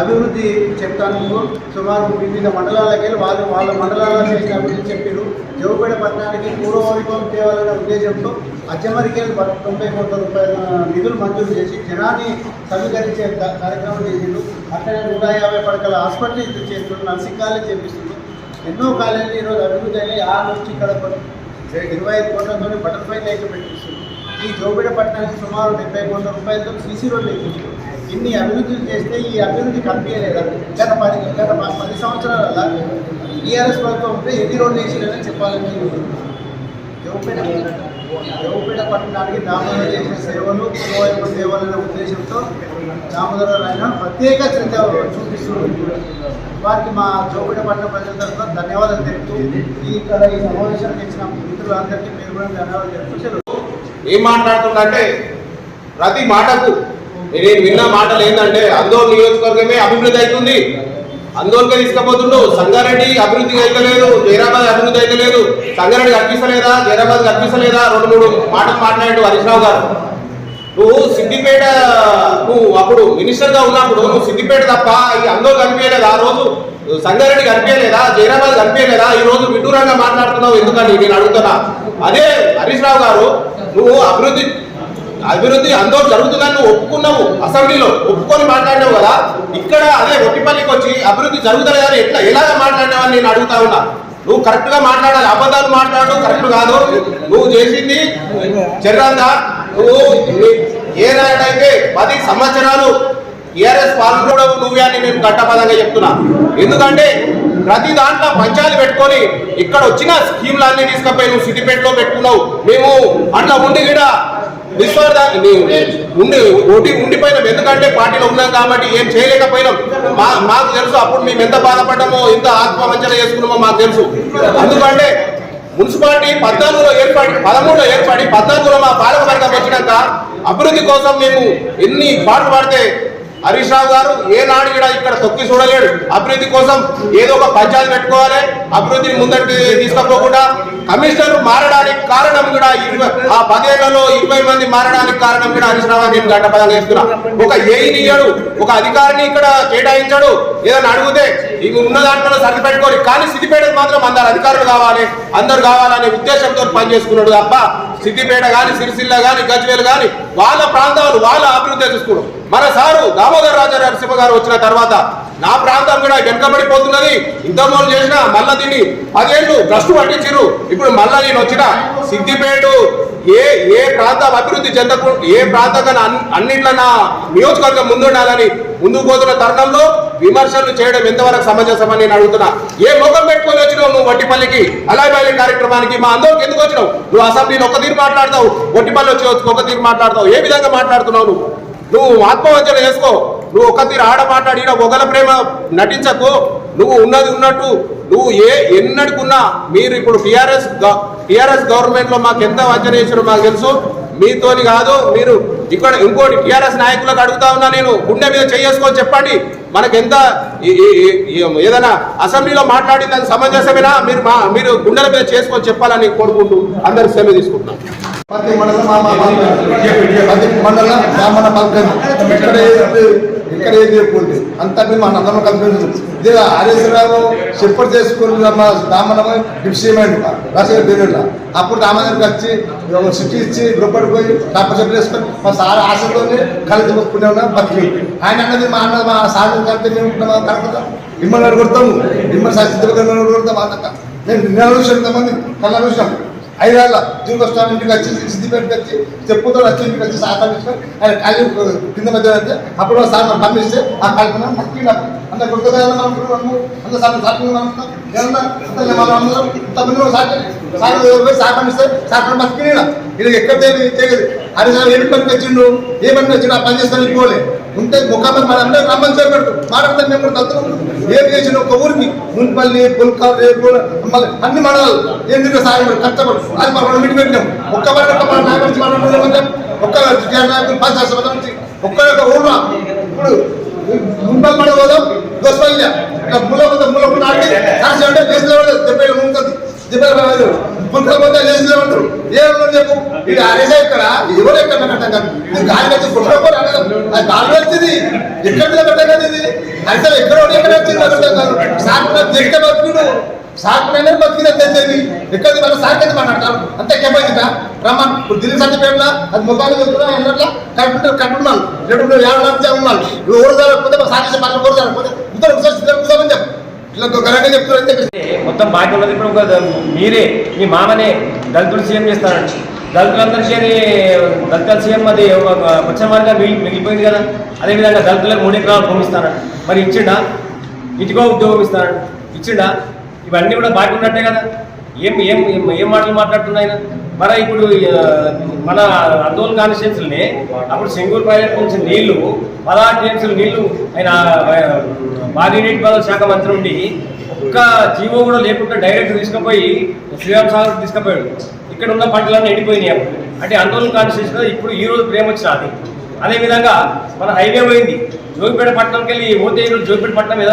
అభివృద్ధి చెప్తాను సుమారు వివిధ మండలాలకి వాళ్ళు వాళ్ళ మండలాల్లో చేసిన అభివృద్ధి చెప్పారు. జోగుపేట పట్టణానికి పూర్వవైభవం తేవాలనే ఉద్దేశంతో అచ్చమరికి తొంభై కోట్ల రూపాయల నిధులు మంజూరు చేసి జనాన్ని సమీకరించే కార్యక్రమం చేసిండు అట్లనే నూట యాభై పడకల హాస్పిటల్ ఇది చేస్తుండ్రు నర్సింగ్ కాలేజ్ చేపిస్తుండ్రు. ఎన్నో కాలేజీలు ఈరోజు అభివృద్ధి అయినాయి. ఆ నుంచి ఇక్కడ ఇరవై ఐదు కోట్లతో బటర్ఫ్లై లైట్ పెట్టిస్తుంది ఈ జోబిడ పట్టణానికి సుమారు డెబ్బై కోట్ల రూపాయలతో సీసీ రోడ్లు ఎక్కించారు ఇన్ని అభివృద్ధులు చేస్తే ఈ అభివృద్ధి కనిపించలేదా గత పది గత పది సంవత్సరాల టీఆర్ఎస్ ప్రభుత్వం ఉంటే ఎన్ని రోడ్లు వేసిరని చెప్పాలని జోపేట పట్టణానికి దామోదర చేసిన సేవలు పూర్వవైపు సేవలనే ఉద్దేశంతో దామోదర రాయన ప్రత్యేక శ్రద్ధ చూపిస్తున్నారు వారికి మా జోపేట పట్టణ ప్రజల తరఫున ధన్యవాదాలు తెలుపుతూ ఈ ఇక్కడ ఈ సమావేశానికి ఇచ్చిన మిత్రులందరికీ పేరు కూడా ధన్యవాదాలు తెలుపుతూ. ఏం మాట్లాడుతుందంటే ప్రతి మాటకు నేను విన్న మాటలు ఏంటంటే అందోళన నియోజకవర్గమే అభివృద్ధి అవుతుంది. అందోళనకే తీసుకుపోతుండు. సంగారెడ్డి అభివృద్ధి అయితలేదు జైరాబాద్ అభివృద్ధి అయితలేదు. సంగారెడ్డి కనిపిస్తలేదా జైరాబాద్ కనిపిస్తలేదా? రెండు మూడు మాటలు మాట్లాడాడు హరీష్ రావు గారు. నువ్వు సిద్దిపేట నువ్వు అప్పుడు మినిస్టర్గా ఉన్నప్పుడు నువ్వు సిద్దిపేట తప్ప ఈ అందరూ కనిపించలేదు ఆ రోజు? సంగారెడ్డి కనిపించలేదా? జైరాబాద్ కనిపించలేదా? ఈ రోజు విడ్డూరంగా మాట్లాడుతున్నావు ఎందుకని నేను అడుగుతున్నా. అదే హరీష్ రావు గారు నువ్వు అభివృద్ధి అభివృద్ధి అందరూ జరుగుతుందని నువ్వు ఒప్పుకున్నావు. అసెంబ్లీలో ఒప్పుకొని మాట్లాడినావు కదా. ఇక్కడ అదే ఒట్టిపల్లికి వచ్చి అభివృద్ధి జరుగుతలేదని ఎట్లా ఎలాగ మాట్లాడినావని నేను అడుగుతా ఉన్నా. నువ్వు కరెక్ట్గా మాట్లాడాలి అబద్ధాలు మాట్లాడు కరెక్ట్ కాదు. నువ్వు చేసింది చెర్రందా నువ్వు ఏ నాయుడైతే పది సంవత్సరాలు టీఆర్ఎస్ పాల్గొనడం నువ్వే అని నేను గట్టపదంగా చెప్తున్నా. ఎందుకంటే ప్రతి దాంట్లో పంచాయతీ పెట్టుకొని ఇక్కడ వచ్చిన స్కీమ్లు అన్ని తీసుకపోయి నువ్వు సిద్దిపేటలో పెట్టుకున్నావు. మేము అట్లా ఉండి కూడా నిస్వార్థ ఉండి ఉండి ఉండిపోయినాం. ఎందుకంటే పార్టీలో ఉన్నాం కాబట్టి ఏం చేయలేకపోయినాం. మా మాకు తెలుసు అప్పుడు మేము ఎంత బాధపడ్డామో ఎంత ఆత్మవంచన చేసుకున్నామో మాకు తెలుసు. ఎందుకంటే మున్సిపాలిటీ పద్నాలుగులో ఏర్పడి పదమూడులో ఏర్పడి పద్నాలుగులో మా పాలకవర్గం వచ్చినాక అభివృద్ధి కోసం మేము ఎన్ని పాటలు పాడితే హరీష్ రావు గారు ఏ కూడా ఇక్కడ తొక్కి చూడలేడు. అభివృద్ధి కోసం ఏదో ఒక పంచాయతీ పెట్టుకోవాలి. అభివృద్ధిని ముందరికి తీసుకపోకుండా కమిషనర్ మారడానికి కారణం కూడా ఆ పదేళ్ళలో ఇరవై మంది మారడానికి కారణం కూడా హరీష్ రావు గారు నేను చేస్తున్నా ఒక ఏఈని ఒక అధికారిని ఇక్కడ కేటాయించాడు. ఏదైనా అడిగితే ఇవి ఉన్న దాంట్లో సర్ది పెట్టుకోరు. కానీ సిద్దిపేట మాత్రం అందరు అధికారులు కావాలి అందరు కావాలనే ఉద్దేశంతో పనిచేసుకున్నాడు తప్ప సిద్దిపేట కానీ సిరిసిల్ల కానీ గజ్వేల్ కానీ వాళ్ళ ప్రాంతాలు వాళ్ళ అభివృద్ధి చూసుకోవడం మన సారు దామోదర్ రాజా నరసింహ గారు వచ్చిన తర్వాత నా ప్రాంతం కూడా వెనుకబడిపోతున్నది. ఇంతకుముందు చేసిన మళ్ళా దీన్ని పదేళ్ళు భ్రష్టు పట్టించారు ఇప్పుడు మళ్ళా నేను వచ్చిన సిద్దిపేట ఏ ఏ ప్రాంతం అభివృద్ధి చెందకు ఏ ప్రాంతం కన్నా అన్నింటిలో నా నియోజకవర్గం ముందుండాలని ముందుకు పోతున్న తరుణంలో విమర్శలు చేయడం ఎంతవరకు సమంజసమని నేను అడుగుతున్నా. ఏ ముఖం పెట్టుకొని వచ్చినావు నువ్వు వట్టిపల్లికి? అలాగే కార్యక్రమానికి మా అందరికి ఎందుకు వచ్చినావు? నువ్వు అసెంబ్లీలో ఒక తీరు మాట్లాడతావు వట్టిపల్లి వచ్చి వచ్చి ఒక తీరు మాట్లాడతావు. ఏ విధంగా మాట్లాడుతున్నావు నువ్వు? నువ్వు ఆత్మవంచన చేసుకో. నువ్వు ఒక తీరు ఆడ మాట్లాడి ఒకల ప్రేమ నటించకు. నువ్వు ఉన్నది ఉన్నట్టు నువ్వు ఏ ఎన్నడుకున్నా మీరు ఇప్పుడు టిఆర్ఎస్ టిఆర్ఎస్ గవర్నమెంట్లో మాకు ఎంత వంచన చేసారో మాకు తెలుసు. మీతోని కాదు మీరు ఇక్కడ ఇంకోటి టిఆర్ఎస్ నాయకులకు అడుగుతా ఉన్నా నేను గుండె మీద చేసుకొని చెప్పండి. మనకి ఎంత ఏదైనా అసెంబ్లీలో మాట్లాడింది అది సమంజసమేనా? మీరు మా మీరు గుండెల మీద చేసుకొని చెప్పాలని కోరుకుంటూ అందరి సెలవు తీసుకుంటున్నాను ప్రతి మండలం ప్రతి మండలం బ్రాహ్మణ పల్కం ఇక్కడ ఏది ఇక్కడ ఏది ఎక్కువ అంతా మేము మన అందరం కలిపి ఇదే హరేశ్వరరావు చెప్పడు చేసుకుని మా బ్రాహ్మణ విషయమైంది రాసిన పేరులో అప్పుడు రామచంద్రకి వచ్చి ఒక సిటీ ఇచ్చి గొప్పటి పోయి డబ్బు చెప్పు వేసుకొని మా సార్ ఆశతోనే కలిసి మొక్కునే ఉన్నాం బతికి ఆయన అన్నది మా అన్న మా సార్ కలిపి మేము ఉంటున్నాం కరెక్ట్గా మిమ్మల్ని కొడతాము మిమ్మల్ని సచిత్రంగా అడుగుతాం అంత నేను నిన్న చూసాను ఇంతమంది? కళ్ళ చూసినాం ఐదేళ్ళ జూన్ ఇంటికి వచ్చి సిద్ధిపేటకి వచ్చి చెప్పుతో వచ్చి ఇంటికి వచ్చి సాధన ఆయన కింద మధ్య అంటే అప్పుడు సార్ మనం పంపిస్తే ఆ కల్పన మక్కి అంత గుర్తుగా మనం అంత సార్ సార్ మనం ఏమన్నా అంత మనం సార్ పోయి సార్ పంపిస్తే సార్ మక్కి ఇది ఎక్కడ తెలియదు తెలియదు. అది సార్ ఏమి పని తెచ్చిండు ఏ పని వచ్చిండు ఆ పని చేస్తాను పోలే ఉంటే ముఖాన్ని మన రమ్మని చెప్పాడు మాట్లాడతాం మేము కూడా తలుతున్నాం. ఏం చేసిన ఒక ఊరికి మున్పల్లి పుల్కాల్ రేపు అన్ని మండలాలు ఏం తిరిగి సాయం కష్టపడు అది మనం మీటింగ్ పెట్టినాం. ఒక్క మాట ఒక్క నాయకుడి నుంచి ఒక్క జిల్లా నాయకులు పంచాయతీ సభ నుంచి ఒక్క ఒక్క ఇప్పుడు మున్పల్లి మండలం పోదాం దోసపల్లి. ముల పోతాం అంటే దేశంలో డెబ్బై ఉంటుంది. డెబ్బై ఐదు ఏమన్నా చెప్పు? ఇది అరేసా ఇక్కడ. ఎవరు ఎక్కడ కట్టం కాదు? గాలి వచ్చి పుట్టకపోతే అది గాలి వచ్చింది. ఎక్కడ నిలబడ్డా ఇది. అసలు ఎక్కడ ఎక్కడ వచ్చింది కాదు. సాకున బతుకుడు. సాకునైనా బతికిన తెలిసేది. ఎక్కడ మన సాకేది మాట్లాడతారు. అంతే కెపాసిట రమ్మన్. ఇప్పుడు ఢిల్లీ సర్టిఫికేట్లా అది మొబైల్ చెప్తున్నా ఎన్నట్లా? కంప్యూటర్ కంప్యూటర్ రెండు యాభై లక్షలు ఉన్నాను నువ్వు ఓడి జరగకపోతే. మా సాకేసి ఇద్దరు చెప్పు. ఇట్లా గరంగా మొత్తం బాకీ ఉన్నది ఇప్పుడు మీరే మీ మామనే దళితులు సీఎం చేస్తారండి దళితులందరికీ అది దళితుల సీఎం అది వచ్చిన వారిగా మిగిలిపోయింది కదా. అదేవిధంగా దళితులకు మూడు ఎకరాలు భూమి మరి ఇచ్చిండా? ఇటుకో ఉద్యోగం ఇస్తానండి ఇచ్చిండా? ఇవన్నీ కూడా బాకీ ఉన్నట్టే కదా. ఏం ఏం- ఏం మాటలు మాట్లాడుతున్నాయి మన మరి ఇప్పుడు మన అందోళన కాన్స్టిట్యూన్సీని అప్పుడు సింగూరు ప్రాజెక్ట్ నుంచి నీళ్ళు పదహారు టీఎంసీలు నీళ్ళు ఆయన ఆ, భారీ నీటి పారుదల శాఖ మంత్రి ఉండి ఒక్క జీవో కూడా లేకుండా డైరెక్ట్ తీసుకుపోయి శ్రీరామ్ సాగర్ తీసుకుపోయాడు. ఇక్కడ ఉన్న పంటలన్నీ ఎండిపోయినాయి అప్పుడు. అంటే ఆందోళన కాన్స్టిట్యూషన్ ఇప్పుడు ఈ రోజు ప్రేమ వచ్చినది అదేవిధంగా మన హైవే పోయింది. జోగిపేట పట్టణంకి వెళ్ళి పోతే ఈరోజు జోగిపేట పట్టణం మీద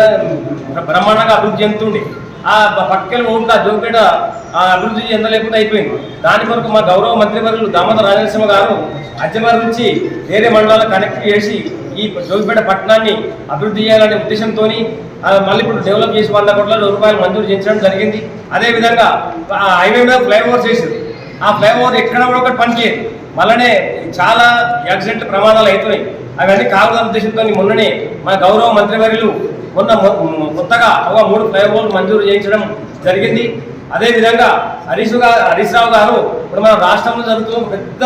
బ్రహ్మాండంగా అభివృద్ధి చెందుతుండే. ఆ పక్కకెళ్ళి పోకుండా జోగిపేట ఆ అభివృద్ధి చెందలేకుండా అయిపోయింది. దాని కొరకు మా గౌరవ మంత్రివర్యులు దామోదర రాజనరసింహ గారు అజ్జవారి నుంచి వేరే మండలాలు కనెక్ట్ చేసి ఈ జోగిపేట పట్టణాన్ని అభివృద్ధి చేయాలనే ఉద్దేశంతో మళ్ళీ ఇప్పుడు డెవలప్ చేసి వంద కోట్ల రూపాయలు మంజూరు చేయించడం జరిగింది. అదేవిధంగా హైవే మీద ఫ్లైఓవర్ చేసింది. ఆ ఫ్లైఓవర్ ఎక్కడ కూడా ఒకటి పనిచేయదు మళ్ళనే చాలా యాక్సిడెంట్ ప్రమాదాలు అవుతున్నాయి. అవన్నీ కావాలన్న ఉద్దేశంతో మొన్ననే మన గౌరవ మంత్రివర్యులు మొన్న కొత్తగా ఒక మూడు ఫ్లైఓవర్లు మంజూరు చేయించడం జరిగింది. అదేవిధంగా హరీష్ గారు హరీష్ రావు గారు ఇప్పుడు మన రాష్ట్రంలో జరుగుతున్న పెద్ద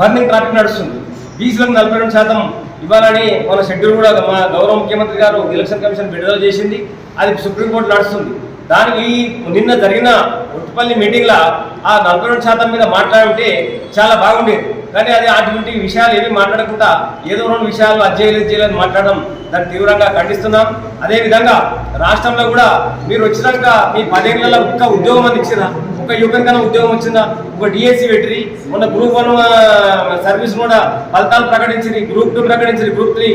బర్నింగ్ ట్రాఫిక్ నడుస్తుంది. బీసీలకు నలభై రెండు శాతం ఇవ్వాలని మన షెడ్యూల్ కూడా మా గౌరవ ముఖ్యమంత్రి గారు ఎలక్షన్ కమిషన్ విడుదల చేసింది. అది సుప్రీంకోర్టు నడుస్తుంది. దానికి నిన్న జరిగిన ఉట్టుపల్లి మీటింగ్లో ఆ నలభై రెండు శాతం మీద మాట్లాడుంటే చాలా బాగుండేది. కానీ అది అటువంటి విషయాలు ఏమీ మాట్లాడకుండా ఏదో రెండు విషయాలు అధ్యయనం చేయలేదు మాట్లాడడం దాన్ని తీవ్రంగా ఖండిస్తున్నాం. అదేవిధంగా రాష్ట్రంలో కూడా మీరు వచ్చినాక మీ పదేళ్ళలో ఒక్క ఉద్యోగం అని ఒక ఒక యువకన్నా ఉద్యోగం వచ్చిందా? ఒక డిఎస్సి పెట్టి మొన్న గ్రూప్ వన్ సర్వీస్ కూడా ఫలితాలు ప్రకటించింది గ్రూప్ టూ ప్రకటించింది గ్రూప్ త్రీ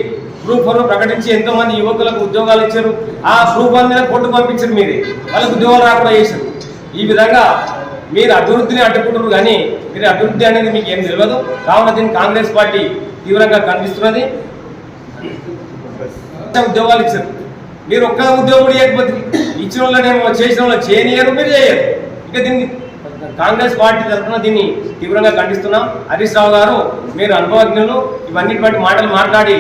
గ్రూప్ ఫోర్ ప్రకటించి ఎంతో మంది యువకులకు ఉద్యోగాలు ఇచ్చారు. ఆ గ్రూప్ వన్ మీద కొట్టు పంపించారు మీరే. వాళ్ళకి ఉద్యోగాలు రాకుండా చేశారు. ఈ విధంగా మీరు అభివృద్ధిని అడ్డుకుంటున్నారు కానీ మీరు అభివృద్ధి అనేది మీకు ఏం తెలియదు. కావున దీన్ని కాంగ్రెస్ పార్టీ తీవ్రంగా కనిపిస్తున్నది ఉద్యోగాలు ఇచ్చారు. మీరు ఒక్క ఉద్యోగం చేయకపోతే ఇచ్చిన వాళ్ళనేమో చేసిన వాళ్ళు చేయనియరు మీరు చేయరు. ఇక దీన్ని కాంగ్రెస్ పార్టీ తరఫున దీన్ని తీవ్రంగా ఖండిస్తున్నాం. హరీష్ రావు గారు మీరు అనుభవజ్ఞులు ఇవన్నీ బట్టి మాటలు మాట్లాడి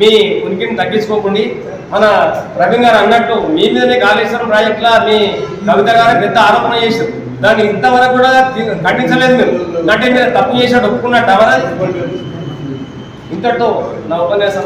మీ ఉనికిని తగ్గించుకోకండి. మన ప్రవీణ్ గారు అన్నట్టు మీ మీదనే కాళేశ్వరం ప్రాజెక్టులా మీ కవిత గారు పెద్ద ఆరోపణ చేశారు. దాన్ని ఇంతవరకు కూడా ఖండించలేదు మీరు. అంటే మీరు తప్పు చేసినట్టు ఒప్పుకున్నట్టు అవరా ఇంతటితో నా ఉపన్యాసం